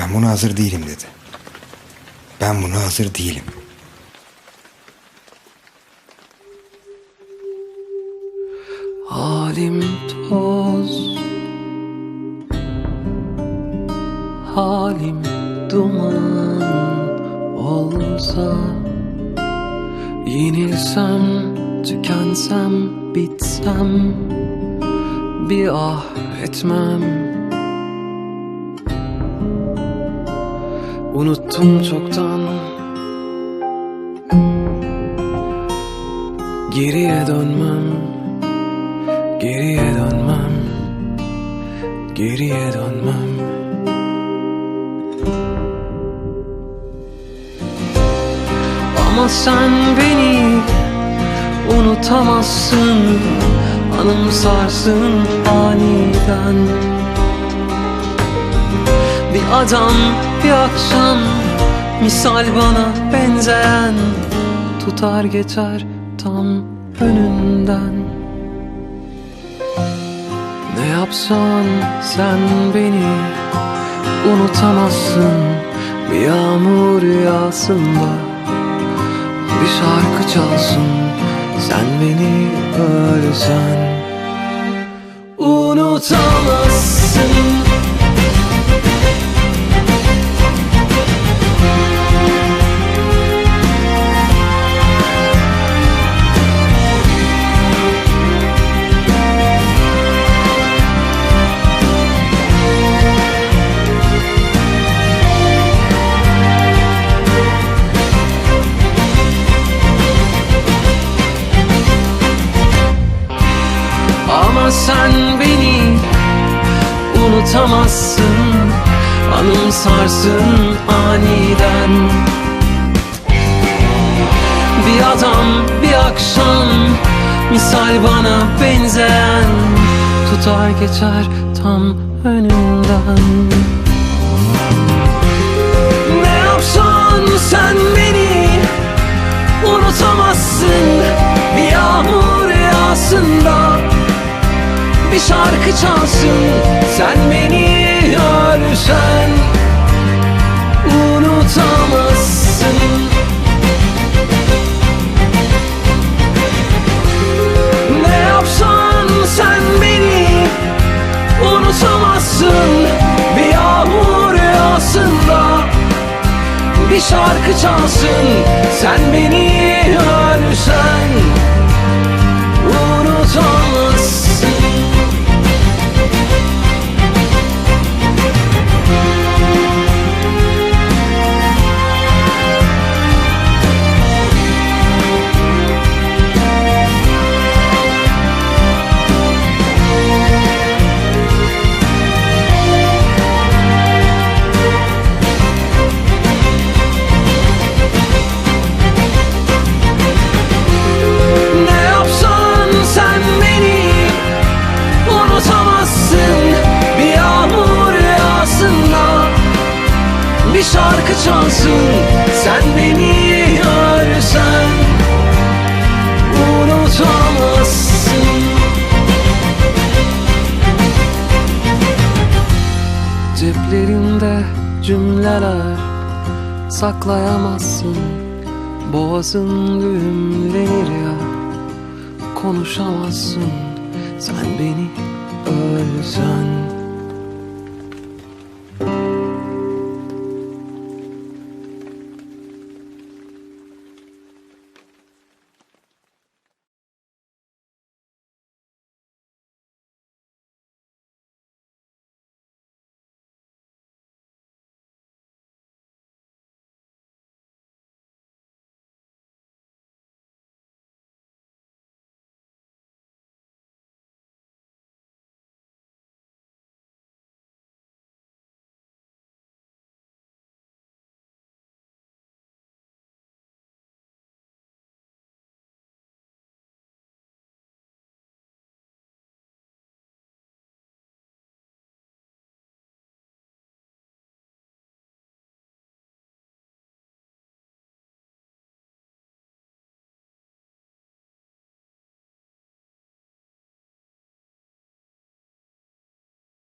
Ben buna hazır değilim dedi. Ben buna hazır değilim. Halim toz Halim duman olsa Yenilsem, tükensem, bitsem Bir ah etmem Unuttum çoktan. Geriye dönmem Geriye dönmem Geriye dönmem. Ama sen beni unutamazsın Anımsarsın aniden adam bir akşam Misal bana benzeyen Tutar geçer tam önünden. Ne yapsan sen beni unutamazsın Bir yağmur yağsında bir şarkı çalsın Sen beni ölsen. Unutamazsın Ama sen beni unutamazsın Anımsarsın aniden. Bir adam bir akşam Misal bana benzeyen Tutar geçer tam önümden bir şarkı çalsın. Sen beni ölsen Unutamazsın. Ne yapsan sen beni Unutamazsın. Bir yağmur yağsında Bir şarkı çalsın. Sen beni ölsen Ceplerinde cümleler saklayamazsın. Boğazın düğümlenir ya Konuşamazsın. Sen beni ölsen